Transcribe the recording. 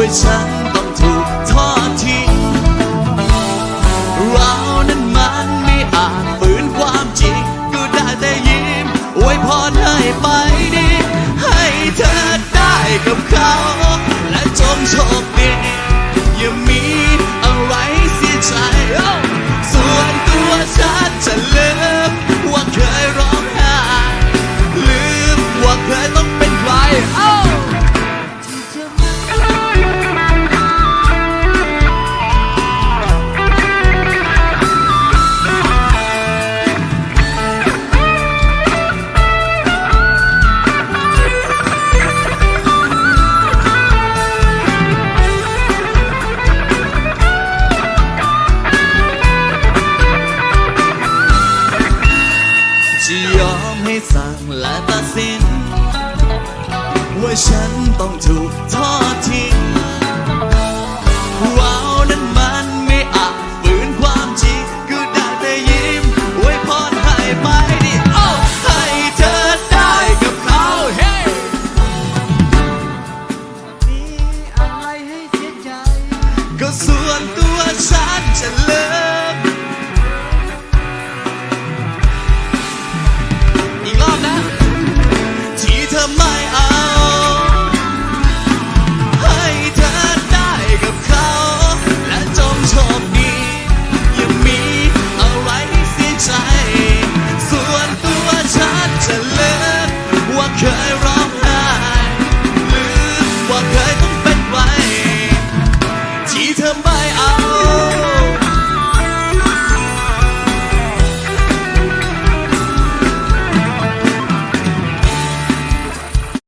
ว่าฉันต้องถูกทอดทิ้งเรานั้นมันไม่อาจฝืนความจริง ก็ได้แต่ยิ้มไว้พอให้ไปดี ให้เธอได้กับเขา สั่งและตัดสิน ว่าฉันต้องถูกทอดทิ้งว้าวนั้นมันไม่อาจฝืนความจริงก็ได้แต่ยิ้มไว้พอให้ไปดิโอ้ให้เธอได้กับเขาเฮ้มีอะไรให้เสียใจก็สู้